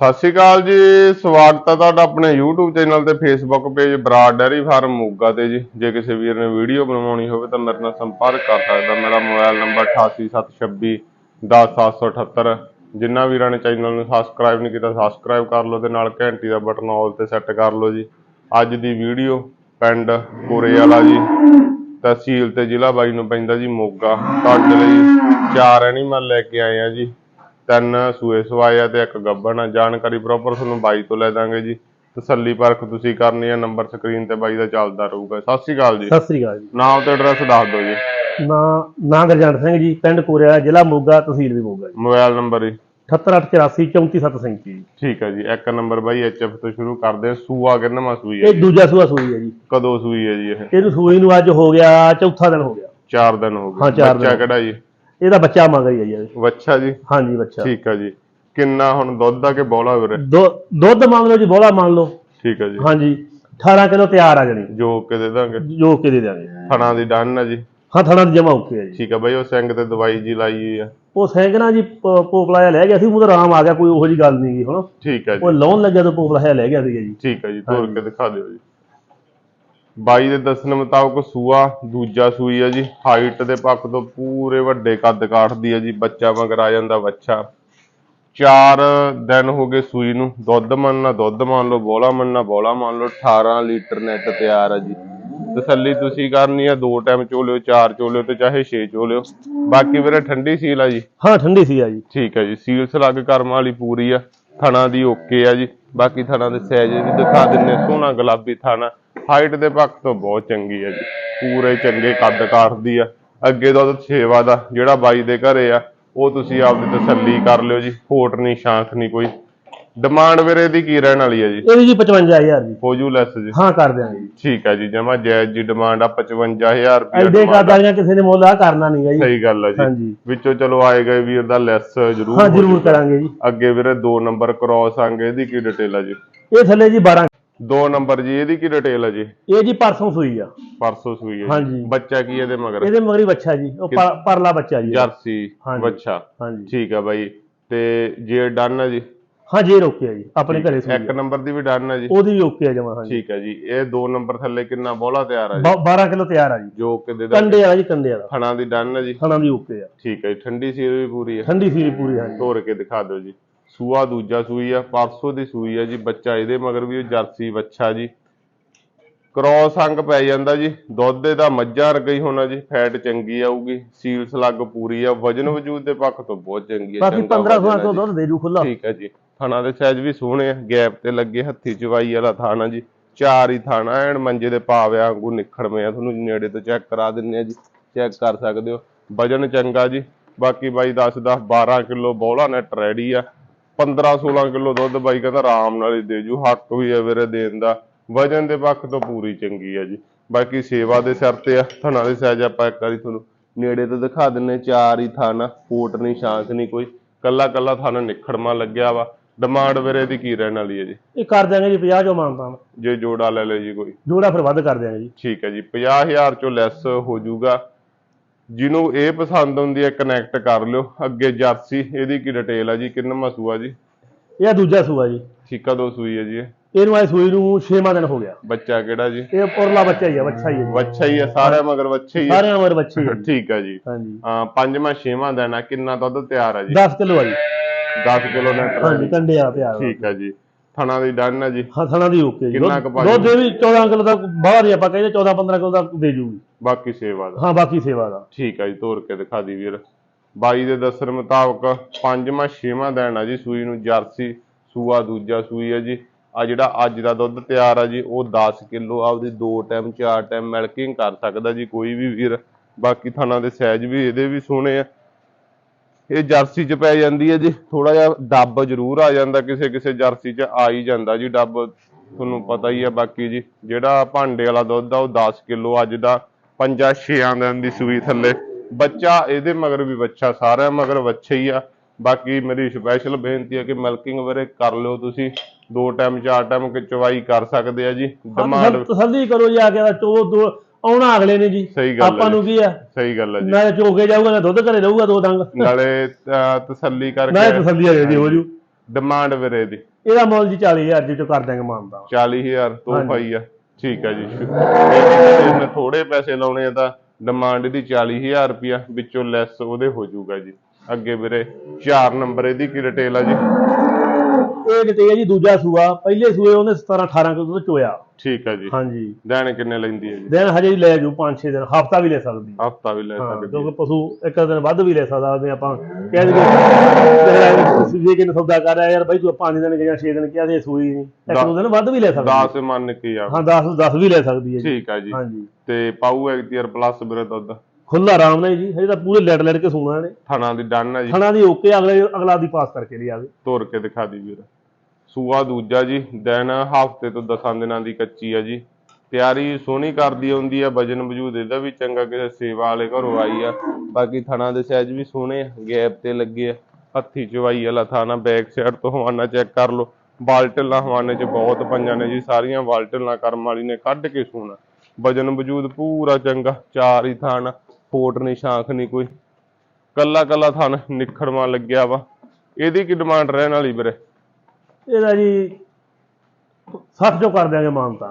ਸਤਿ ਸ਼੍ਰੀ ਅਕਾਲ ਜੀ, ਸਵਾਗਤ ਹੈ ਤੁਹਾਡਾ ਆਪਣੇ YouTube ਚੈਨਲ ਤੇ Facebook page Brar dairy farm Moga ਤੇ ਜੀ। ਜੇ ਕਿਸੇ ਵੀਰ ਨੇ ਵੀਡੀਓ ਬਣਵਾਉਣੀ ਹੋਵੇ ਤਾਂ ਮੇਰੇ ਨਾਲ ਸੰਪਰਕ ਕਰ ਸਕਦਾ। ਮੇਰਾ ਮੋਬਾਈਲ ਨੰਬਰ 8876 10778 ਜਿਨ੍ਹਾਂ ਵੀਰਾਂ ਨੇ ਚੈਨਲ ਨੂੰ ਸਬਸਕ੍ਰਾਈਬ ਨਹੀਂ ਕੀਤਾ ਸਬਸਕ੍ਰਾਈਬ ਕਰ ਲਓ ਤੇ ਨਾਲ ਘੰਟੀ ਦਾ ਬਟਨ ਆਲ ਤੇ ਸੈੱਟ ਕਰ ਲਓ ਜੀ। ਅੱਜ ਦੀ ਵੀਡੀਓ ਪਿੰਡ ਕੋਰੇ ਵਾਲਾ ਜੀ। ਤਹਿਸੀਲ ਤੇ ਜ਼ਿਲ੍ਹਾ ਬਾਈ ਨੂੰ ਪੈਂਦਾ ਜੀ ਮੋਗਾ। ਤੁਹਾਡੇ ਲਈ ਚਾਰ ਐਨੀਮਲ ਲੈ ਕੇ ਆਏ ਆ ਜੀ। ਤਿੰਨ ਸੂਏ ਸਵਾਏ ਆ ਤੇ ਇੱਕ ਗੱਬਣ ਆ। ਜਾਣਕਾਰੀ ਪ੍ਰੋਪਰ ਤੁਹਾਨੂੰ ਬਾਈ ਤੋਂ ਲੈ ਦਾਂਗੇ ਜੀ। ਤਸੱਲੀ ਪਰਖ ਤੁਸੀਂ ਕਰਨੀ ਆ ਨੰਬਰ ਸਕਰੀਨ ਤੇ ਬਾਈ ਦਾ ਚੱਲਦਾ ਰਹੂਗਾ। ਸਤਿ ਸ਼੍ਰੀ ਅਕਾਲ ਜੀ। ਸਤਿ ਸ੍ਰੀ ਅਕਾਲ ਜੀ। ਨਾਮ ਤੇ ਐਡਰੈਸ ਦੱਸ ਦਿਓ ਜੀ। ਨਾ ਨਾਂ ਗਰਜੰਟ ਸਿੰਘ ਜੀ ਪਿੰਡ ਕੋਰਿਆ ਜ਼ਿਲ੍ਹਾ ਮੋਗਾ ਤਹਿਸੀਲ ਵੀ ਮੋਗਾ ਜੀ। ਮੋਬਾਈਲ ਨੰਬਰ ਜੀ। 78884 34737 ਠੀਕ ਹੈ ਜੀ। ਇੱਕ ਨੰਬਰ ਬਾਈ ਐਚਐਫ ਤੋਂ ਸ਼ੁਰੂ ਕਰਦੇ ਆ। ਸੂਆ ਕਿੰਨਵਾਂ ਸੂਈ ਹੈ ਇਹ ਦੂਜਾ ਸੂਆ ਸੂਈ ਹੈ ਜੀ। ਕਦੋਂ ਸੂਈ ਹੈ ਜੀ ਇਹ? ਇਹਨੂੰ ਸੂਈ ਨੂੰ ਅੱਜ ਹੋ ਗਿਆ ਚੌਥਾ ਦਿਨ ਹੋ ਗਿਆ। ਚਾਰ ਦਿਨ ਹੋ ਹਾਂ, ਗਏ ਚਾਰ ਬੱਚਾ ਦਿਨ। ਕਿਹੜਾ ਜੀ? ਇਹਦਾ ਬੱਚਾ ਮੰਗ ਰਹੀ ਹੈ ਜੀ। ਬੱਚਾ ਜੀ? ਹਾਂਜੀ ਬੱਚਾ। ਠੀਕ ਹੈ ਜੀ। ਕਿੰਨਾ ਹੁਣ ਦੁੱਧ ਦਾ ਕਿ ਬੋਲਾ ਵੀਰੇ? ਦੋ ਦੁੱਧ ਮੰਨ ਲਓ ਜੀ ਬੋਲਾ ਮੰਨ ਲਓ। ਠੀਕ ਹੈ ਜੀ। ਹਾਂਜੀ 18 ਕਿਲੋ ਤਿਆਰ ਆ ਜਾਣੀ। ਜੋ ਕੇ ਦੇ ਦਾਂਗੇ। ਜੋ ਕੇ ਦੇ ਦਿਆਂਗੇ। ਥਣਾ ਦੀ ਡਨ ਹੈ ਜੀ। ਹਾਂ ਥਣਾ ਦੀ ਜਮਾ ਓਕੇ ਹੈ ਜੀ। ਠੀਕ ਹੈ ਬਾਈ ਉਹ ਸਿੰਘ ਤੇ ਦਵਾਈ ਜੀ ਲਾਈ ਹੋਈ ਆ। ਉਹ ਸੈਂਕਣਾ ਜੀ ਪ- ਪੋਪਲਾ ਜਿਹਾ ਲੈ ਗਿਆ ਸੀ ਉਹਦਾ ਆਰਾਮ ਆ ਗਿਆ ਕੋਈ ਉਹੋ ਜੀ ਗੱਲ ਨਹੀਂ ਗਈ ਹੁਣ। ਠੀਕ ਹੈ ਜੀ। ਉਹ ਲਾਉਣ ਲੱਗਿਆ ਤਾਂ ਪੋਪਲਾ ਜਿਹਾ ਲੈ ਗਿਆ ਸੀਗਾ ਜੀ। ਠੀਕ ਹੈ ਜੀ ਤੋੜ ਕੇ ਦਿਖਾ ਦਿਓ ਜੀ। ਬਾਈ ਦੇ ਦੱਸਣ ਮੁਤਾਬਕ ਸੂਆ ਦੂਜਾ ਸੂਈ ਹੈ ਜੀ। ਹਾਈਟ ਦੇ ਪੱਖ ਤੋਂ ਪੂਰੇ ਵੱਡੇ ਕੱਦ ਕਾਠਦੀ ਹੈ ਜੀ। ਬੱਚਾ ਮਗਰ ਆ ਜਾਂਦਾ ਬੱਚਾ ਚਾਰ ਦਿਨ ਹੋ ਗਏ ਸੂਈ ਨੂੰ। ਦੁੱਧ ਮੰਨਣਾ ਦੁੱਧ ਮੰਨ ਲਓ ਬੋਲਾ ਮੰਨਣਾ ਬੋਲਾ ਮੰਨ ਲਓ 18 ਲੀਟਰ ਨੈਟ ਤਿਆਰ ਹੈ ਜੀ। ਤਸੱਲੀ ਤੁਸੀਂ ਕਰਨੀ ਹੈ ਦੋ ਟਾਈਮ ਚੋਲਿਓ ਚਾਰ ਚੋਲਿਓ ਤੇ ਚਾਹੇ ਛੇ ਚੋਲਿਓ। ਬਾਕੀ ਵੀਰੇ ਠੰਡੀ ਸੀਲ ਆ ਜੀ। ਹਾਂ ਠੰਡੀ ਸੀ ਆ ਜੀ। ਠੀਕ ਹੈ ਜੀ। ਸੀਲ ਸਲੱਗ ਕਰਮ ਵਾਲੀ ਪੂਰੀ ਆ। ਥਣਾ ਦੀ ਓਕੇ ਆ ਜੀ। ਬਾਕੀ ਥਣਾ ਦੇ ਸਾਈਜ਼ ਵੀ ਦਿਖਾ ਦਿੰਨੇ ਸੋਹਣਾ ਗੁਲਾਬੀ ਥਣਾ। ਹਾਈਟ ਦੇ ਪੱਖ ਤੋਂ ਬਹੁਤ ਚੰਗੀ ਆ ਜੀ। ਪੂਰੇ ਚੰਗੇ ਕੱਦ ਕਾਟਦੀ ਆ। ਅੱਗੇ ਦਾ ਉਹਦਾ ਸੇਵਾ ਦਾ, ਜਿਹੜਾ ਬਾਈ ਦੇ ਘਰੇ ਆ, ਉਹ ਤੁਸੀਂ ਆਪਦੀ ਤਸੱਲੀ ਕਰ ਲਿਓ ਜੀ। ਫੋਟ ਨਹੀਂ, ਸ਼ਾਂਖ ਨਹੀਂ ਕੋਈ। ਡਿਮਾਂਡ ਵੀਰੇ ਦੀ ਕੀ ਰਹਿਣ ਵਾਲੀ ਆ ਜੀ? ਇਹਦੀ ਜੀ 55000 ਜੀ ਹੋ ਜੂ ਲੈਸ ਜੀ। ਹਾਂ ਕਰ ਦਿਆਂਗੇ। ਜੀ ਠੀਕ ਹੈ ਜੀ ਜਮਾ ਜਾਇਜ਼ ਜੀ ਡਿਮਾਂਡ ਆ 55000 ਰੁਪਏ ਐਡੇ ਕਾਦਾਂ ਕਿਸੇ ਨੇ ਮੁੱਲ ਆ ਕਰਨਾ ਨਹੀਂਗਾ ਜੀ। ਸਹੀ ਗੱਲ ਆ ਜੀ। ਹਾਂਜੀ। ਵਿੱਚੋਂ ਚਲੋ ਆਏ ਗਏ ਵੀਰ ਦਾ ਲੈਸ ਜ਼ਰੂਰ ਹਾਂ ਹੋ ਜ਼ਰੂਰ। ਕਰਾਂਗੇ ਜੀ। ਅੱਗੇ ਵੀਰੇ 2 ਨੰਬਰ ਕ੍ਰੋਸ ਆਂਗੇ ਇਹਦੀ ਕੀ ਡਿਟੇਲ ਆ ਜੀ? ਇਹ ਥੱਲੇ ਜੀ 12 2 ਨੰਬਰ ਜੀ ਇਹਦੀ ਕੀ ਡਿਟੇਲ ਆ ਜੀ? ਇਹ ਜੀ ਪਰਸੋਂ ਸੂਈ ਆ। ਪਰਸੋਂ ਸੂਈ ਹੈ ਹਾਂਜੀ। ਬੱਚਾ ਕੀ ਇਹਦੇ ਮਗਰ? ਇਹਦੇ ਮਗਰੀ ਬੱਚਾ ਜੀ। ਉਹ ਪਰ- ਪਰਲਾ ਬੱਚਾ ਜੀ। ਜਰਸੀ। ਬੱਚਾ। ਹਾਂਜੀ। ਠੀਕ ਆ ਬਾਈ। ਤੇ ਜੇ ਡਨ ਆ ਜੀ? ਹਾਂ ਜੀ ਰੋਕਿਆ ਜੀ ਆਪਣੇ ਘਰੇ ਸੂਈ ਇੱਕ ਆ। ਨੰਬਰ ਦੀ ਵੀ ਡਨ ਆ ਜੀ। ਉਹਦੀ ਵੀ ਓਕੇ ਆ ਜਮਾ ਹਾਂਜੀ। ਠੀਕ ਆ ਜੀ ਇਹ 2 ਨੰਬਰ ਥੱਲੇ ਕਿੰਨਾ ਬੋਲਾ ਤਿਆਰ ਆ ਜੀ। 12 ਕਿਲੋ ਤਿਆਰ ਆ ਜੀ। ਜੋ ਕਿ ਦੇ ਦਾ ਕੰਡੇ ਵਾਲਾ ਜੀ ਕੰਡੇ ਵਾਲਾ। ਥਣਾ ਦੀ ਡਨ ਆ ਜੀ। ਖਾਣਾ ਦੀ ਓਕੇ ਆ। ਠੀਕ ਹੈ ਜੀ ਠੰਡੀ ਸੀਰ ਵੀ ਪੂਰੀ ਆ ਠੰਡੀ ਸੀਰੀ ਪੂਰੀ ਹਾਂਜੀ। ਤੋੜ ਕੇ ਦਿਖਾ ਦਿਓ ਜੀ। ਸੂਆ ਦੂਜਾ ਸੂਈ ਆ ਪਰਸੋਂ ਦੀ ਸੂਈ ਆ ਜੀ ਬੱਚਾ ਇਹਦੇ ਮਗਰ ਵੀ ਉਹ ਜਰਸੀ ਬੱਚਾ ਜੀ। ਕ੍ਰੋਸ ਅੰਗ ਪੈ ਜਾਂਦਾ ਜੀ ਦੁੱਧ ਇਹਦਾ ਮੱਝਾਂ ਵਰਗਾ ਹੀ ਹੋਣਾ ਜੀ ਫੈਟ ਚੰਗੀ ਆਊਗੀ ਸੀਲ ਸਲੱਗ ਪੂਰੀ ਆ ਵਜਨ ਵਜੂਦ ਦੇ ਪੱਖ ਤੋਂ ਬਹੁਤ ਚੰਗੀ ਆ ਬਾਕੀ ਚੰਗਾ 15 ਵਜ਼ਨ ਆ ਕਿਲੋ ਜੀ। ਦੁੱਧ ਦੇ ਜੂ ਖੁੱਲਾ ਠੀਕ ਹੈ ਜੀ। ਥਾਣਾ ਦੇ ਸਾਈਜ਼ ਵੀ ਸੋਹਣੇ ਆ, ਗੈਪ ਤੇ ਲੱਗੇ ਹੱਥੀ ਚਵਾਈ ਵਾਲਾ ਥਾਣਾ ਜੀ, ਚਾਰ ਹੀ ਥਾਣਾ, ਐਨ ਮੰਜੇ ਦੇ ਪਾਵਿਆਂ ਵਾਂਗੂ ਨਿਖੜਵੇਂ ਆ, ਤੁਹਾਨੂੰ ਨੇੜੇ ਤੋਂ ਚੈੱਕ ਕਰਾ ਦਿੰਨੇ ਆ ਜੀ, ਚੈੱਕ ਕਰ ਸਕਦੇ ਹੋ, ਵਜਨ ਚੰਗਾ ਜੀ, ਬਾਕੀ ਬਾਈ ਦੱਸਦਾ 12 ਕਿਲੋ ਬੋਲਾ ਨੈਟ ਰੈਡੀ ਆ 15 16 ਕਿਲੋ ਦੁੱਧ ਬਾਈ ਕਹਿੰਦਾ ਆਰਾਮ ਨਾਲ ਹੀ ਦੇ ਜੂ, ਹੱਕ ਵੀ ਹੈ ਵੀਰੇ ਦੇਣ ਦਾ, ਵਜਨ ਦੇ ਪੱਖ ਤੋਂ ਪੂਰੀ ਚੰਗੀ ਆ ਜੀ, ਬਾਕੀ ਸੇਵਾ ਦੇ ਸਿਰ ਤੇ ਆ, ਥਣਾ ਦੇ ਸਾਈਜ਼ ਆਪਾਂ ਇੱਕ ਵਾਰੀ ਤੁਹਾਨੂੰ ਨੇੜੇ ਤੋਂ ਦਿਖਾ ਦਿੰਨੇ ਚਾਰ ਹੀ ਥਾਣਾ ਕੋਟ ਨਹੀਂ ਸ਼ਾਂਖ ਨਹੀਂ ਕੋਈ, ਕੱਲਾ ਕੱਲਾ ਥਾਣਾ ਨਿਖੜਮਾ ਲੱਗਿਆ ਵਾ ਡਿਮਾਂਡ ਵੀਰੇ ਦੀ ਕੀ ਰਹਿਣ ਵਾਲੀ ਹੈ ਜੀ? ਇਹ ਕਰ ਦਿਆਂਗੇ ਜੀ 50 ਜੋ ਮੰਨਦਾ ਜੇ ਜੋੜਾ ਲੈ ਲੈ ਜੀ ਕੋਈ। ਜੋੜਾ ਫਿਰ ਵੱਧ ਕਰ ਦਿਆਂਗੇ ਜੀ। ਠੀਕ ਹੈ ਜੀ 50000 ਚੋਂ ਲੈਸ ਹੋ ਜਾਊਗਾ। ਜਿਹਨੂੰ ਇਹ ਪਸੰਦ ਹੁੰਦੀ ਹੈ ਕਨੈਕਟ ਕਰ ਲਿਓ। ਅੱਗੇ ਜਰਸੀ ਇਹਦੀ ਕੀ ਡਿਟੇਲ ਆ ਜੀ? ਕਿੰਨਾ ਮਸੂਆ ਜੀ? ਇਹ ਦੂਜਾ ਸੂਆ ਜੀ। ਠੀਕਾ ਦੋ ਸੂਈ ਹੈ ਜੀ ਇਹ? ਇਹਨੂੰ ਆਏ ਸੂਈ ਨੂੰ 6ਵਾਂ ਦਿਨ ਹੋ ਗਿਆ। ਬੱਚਾ ਕਿਹੜਾ ਜੀ? ਇਹ ਪੁਰਲਾ ਬੱਚਾ ਹੀ ਆ ਬੱਚਾ ਹੀ ਹੈ ਵੱਛਾ ਹੀ ਹੈ ਸਾਰਿਆਂ ਮਗਰ ਵੱਛਾ ਹੀ ਹੈ ਸਾਰਿਆਂ ਉਮਰ ਬੱਚੇ ਹੀ ਆ ਜੀ। ਠੀਕ ਹੈ ਜੀ। ਹਾਂਜੀ। ਹਾਂ ਪੰਜਵਾਂ ਛੇਵਾਂ ਦਿਨ ਆ ਕਿੰਨਾ ਦੁੱਧ ਤਿਆਰ ਆ ਜੀ? 10 ਕਿਲੋ ਆ ਜੀ। 10 ਕਿਲੋ ਨੈਟ ਹਾਂਜੀ ਕੰਡੇ ਆ ਪਿਆ ਠੀਕ ਹੈ ਜੀ। ਥਣਾ ਦੀ ਡਨ ਹੈ ਜੀ। ਹਾਂ ਥਣਾ ਦੀ ਓਕੇ ਜੀ। ਕਿੰਨਾ ਕੁ ਪਾ ਦੁੱਧ ਇਹ ਵੀ 14 ਕਿਲੋ ਤੱਕ ਬਾਹਰ ਹੀ ਆਪਾਂ ਕਹਿੰਦੇ 14 15 ਕਿਲੋ ਤੱਕ ਦੇ ਜੂਗੀ। ਬਾਕੀ ਸੇਵਾ ਦਾ। ਹਾਂ ਬਾਕੀ ਸੇਵਾ ਦਾ। ਠੀਕ ਹੈ ਜੀ ਤੋਰ ਕੇ ਦਿਖਾ ਦੀ ਵੀਰ। ਬਾਈ ਦੇ ਦੱਸਣ ਮੁਤਾਬਕ ਪੰਜਵਾਂ ਛੇਵਾਂ ਦਿਨ ਆ ਜੀ ਸੂਈ ਨੂੰ ਜਰਸੀ। ਸੂਆ ਦੂਜਾ ਸੂਈ ਆ ਜੀ। ਆ ਜਿਹੜਾ ਅੱਜ ਦਾ ਦੁੱਧ ਤਿਆਰ ਆ ਜੀ ਉਹ 10 ਕਿਲੋ ਆਪਦੀ ਦੋ ਟਾਈਮ ਚਾਰ ਟਾਈਮ ਮਿਲਕਿੰਗ ਕਰ ਸਕਦਾ ਜੀ ਕੋਈ ਵੀ ਵੀਰ। ਬਾਕੀ ਥਾਣਾ ਦੇ ਸਾਈਜ਼ ਵੀ ਇਹਦੇ ਵੀ ਸੋਹਣੇ ਆ। ਇਹ ਜਰਸੀ ਚ ਪੈ ਜਾਂਦੀ ਹੈ ਜੀ। ਥੋੜਾ ਜਿਹਾ ਡੱਬ ਜ਼ਰੂਰ ਆ ਜਾਂਦਾ ਕਿਸੇ ਕਿਸੇ ਜਰਸੀ ਚ ਆ ਹੀ ਜਾਂਦਾ ਜੀ ਡੱਬ। ਤੁਹਾਨੂੰ ਪਤਾ ਹੀ ਆ ਬਾਕੀ ਜੀ ਜਿਹੜਾ ਭਾਂਡੇ ਵਾਲਾ ਦੁੱਧ ਆ ਉਹ 10 ਕਿਲੋ ਅੱਜ ਦਾ ਪੰਜਾਂ ਛੇਆਂ ਦਿਨ ਦੀ ਸੂਈ ਥੱਲੇ। ਬੱਚਾ ਇਹਦੇ ਮਗਰ ਵੀ ਬੱਚਾ ਸਾਰਿਆਂ ਮਗਰ ਬੱਚਾ ਹੀ ਆ। ਬਾਕੀ ਮੇਰੀ ਸਪੈਸ਼ਲ ਬੇਨਤੀ ਹੈ ਕਿ ਮਿਲਕਿੰਗ ਵੀਰੇ ਕਰ ਲਿਓ ਤੁਸੀਂ। ਦੋ ਟਾਈਮ ਚਾਰ ਟਾਈਮ ਕਿ ਚਵਾਈ ਕਰ ਸਕਦੇ ਆ ਜੀ। ਡਿਮਾਂਡ ਹਾਂ, ਤਸੱਲੀ ਕਰੋ ਜੀ ਆ ਕੇ ਚੋ ਦੋ ਆਉਣਾ ਅਗਲੇ ਨੇ ਜੀ। ਸਹੀ ਗੱਲ ਆਪਾਂ ਹੈ ਨੂੰ ਕੀ ਆ? ਸਹੀ ਗੱਲ ਹੈ ਜੀ। ਨਾਲੇ ਚੋ ਕੇ ਜਾਊਗਾ ਨਾ ਦੁੱਧ ਘਰੇ ਰਹੂਗਾ ਦੋ ਡੰਗ ਨਾਲੇ ਤਸੱਲੀ ਕਰਕੇ ਨਾਲੇ ਤਸੱਲੀ ਆ ਜੀ ਹੋ ਜੂ। ਡਿਮਾਂਡ ਵੀਰੇ ਦੀ। ਇਹਦਾ ਮੁੱਲ ਜੀ 40000 ਜੀ ਚੋਂ ਕਰ ਦਾਂਗੇ ਮਾਨਦਾ 40000 ਤੋਂ ਹਾਂਜੀ। ਪਾਈ ਆ। ਠੀਕ ਆ ਜੀ। ਇਹਨੇ ਥੋੜੇ ਪੈਸੇ ਲਾਉਣੇ ਆ ਤਾਂ ਡਿਮਾਂਡ ਦੀ 40000 ਰੁਪਿਆ ਵਿੱਚੋਂ ਲੈਸ ਉਹਦੇ ਹੋ ਜਾਊਗਾ ਜੀ। ਅੱਗੇ ਵੀਰੇ 4 ਨੰਬਰ ਇਹਦੀ ਕੀ ਡਿਟੇਲ ਆ ਜੀ? ਇਹ ਦਿੱਤੇ ਹੈ ਜੀ ਦੂਜਾ ਸੂਆ। ਪਹਿਲੇ ਸੂਏ ਉਹਨੇ 17 18 ਕਿਲੋ ਦੁੱਧ ਚੋਇਆ। ਠੀਕ ਆ ਜੀ। ਹਾਂਜੀ। ਦੇਣ ਕਿੰਨੇ ਲੈਂਦੀ ਹੈ ਜੀ? ਦਿਨ ਹਜੇ ਵੀ ਲੈ ਜੂ 5-6 ਦਿਨ। ਹਫਤਾ ਵੀ ਲੈ ਸਕਦੀ ਹੈ। ਹਫਤਾ ਵੀ ਲੈ ਹਾਂ ਸਕਦੀ ਕਿਉਂਕਿ ਪਸ਼ੂ ਇੱਕ ਦਿਨ ਵੱਧ ਵੀ ਲੈ ਸਕਦਾ ਉਹਦੇ ਆਪਾਂ ਕਹਿ ਦਈਏ ਜੇ ਕਿ ਸੌਦਾ ਕਰ ਰਿਹਾ ਯਾਰ ਬਾਈ ਤੂੰ 5 ਦਿਨ ਗਿਆ 6 ਦਿਨ ਕਿਹਾ ਸੀ ਸੂਈ ਨਹੀਂ। ਇੱਕ ਦੋ ਦਿਨ ਵੱਧ ਵੀ ਲੈ ਸਕਦੀ ਹੈ। 10 ਮੰਨ ਕੇ ਆ ਹਾਂ 10 10 ਵੀ ਲੈ ਸਕਦੀ ਹੈ ਜੀ। ਠੀਕ ਆ ਜੀ। ਹਾਂਜੀ। ਤੇ ਪਾਊ ਐਕਟੀਅਰ ਪਲੱਸ ਵੀਰੇ ਦੁੱਧ। ਖੁੱਲਾ ਆਰਾਮ ਨਾਲ ਜੀ ਹਜੇ ਤਾਂ ਪੂਰੇ ਲੈਟ ਲੈਟ ਕੇ ਸੂਣਾ ਨੇ ਥਣਾ ਦੀ ਡਨ ਆ ਜੀ। ਥਣਾ ਦੀ ਓਕੇ ਅਗਲੇ ਅਗਲਾ ਦੀ ਪਾਸ ਕਰਕੇ ਲਈ ਆਵੇ ਤੋਰ ਕੇ ਦਿਖਾ ਦੀ ਵੀਰ। ਸੂਆ ਦੂਜਾ ਜੀ ਦਿਨ ਹਫ਼ਤੇ ਤੋਂ 10 ਦਿਨਾਂ ਦੀ ਕੱਚੀ ਆ ਜੀ। ਤਿਆਰੀ ਸੋਹਣੀ ਕਰਦੀ ਆਉਂਦੀ ਆ ਵਜਨ ਵਜੂਦ ਇਹਦਾ ਵੀ ਚੰਗਾ ਕਿਸੇ ਸੇਵਾ ਵਾਲੇ ਘਰੋਂ ਆਈ ਆ। ਬਾਕੀ ਥਣਾ ਦੇ ਸਾਈਜ਼ ਵੀ ਸੋਹਣੇ ਆ ਗੈਪ ਤੇ ਲੱਗੇ ਆ। ਹੱਥੀ ਚਵਾਈ ਵਾਲਾ ਥਾਣਾ ਬੈਕ ਸਾਈਡ ਤੋਂ ਹਵਾਨਾ ਚੈੱਕ ਕਰ ਲਓ। ਬਾਲਟਲਾਂ ਹਵਾਨੇ 'ਚ ਬਹੁਤ ਪੰਜਾਂ ਨੇ ਜੀ ਸਾਰੀਆਂ ਬਾਲਟਲਾਂ ਕਰਮ ਵਾਲੀ ਨੇ ਕੱਢ ਕੇ ਸੋਣਾ ਵਜਨ ਵਜੂਦ ਪੂਰਾ ਚੰਗਾ ਚਾਰ ਹੀ ਥਾਣ। ਫੋਟ ਨਹੀਂ ਸ਼ਾਂਖ ਨਹੀਂ ਕੋਈ। ਕੱਲਾ ਕੱਲਾ ਥਣ ਨਿਖੜਵਾ ਲੱਗਿਆ ਵਾ। ਇਹਦੀ ਕੀ ਡਿਮਾਂਡ ਰਹਿਣ ਵਾਲੀ ਵੀਰੇ? ਇਹਦਾ ਜੀ 60 ਚੋਂ ਕਰ ਦਿਆਂਗੇ ਮਾਨਤਾ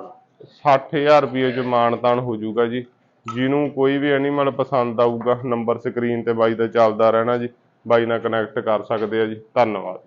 60000 ਰੁਪਏ ਚ ਮਾਨਤਾਨ ਹੋ ਜਾਊਗਾ ਜੀ। ਜਿਹਨੂੰ ਕੋਈ ਵੀ ਐਨੀਮਲ ਪਸੰਦ ਆਊਗਾ ਨੰਬਰ ਸਕਰੀਨ ਤੇ ਬਾਈ ਦਾ ਚੱਲਦਾ ਰਹਿਣਾ ਜੀ। ਬਾਈ ਨਾਲ ਕਨੈਕਟ ਕਰ ਸਕਦੇ ਆ ਜੀ। ਧੰਨਵਾਦ।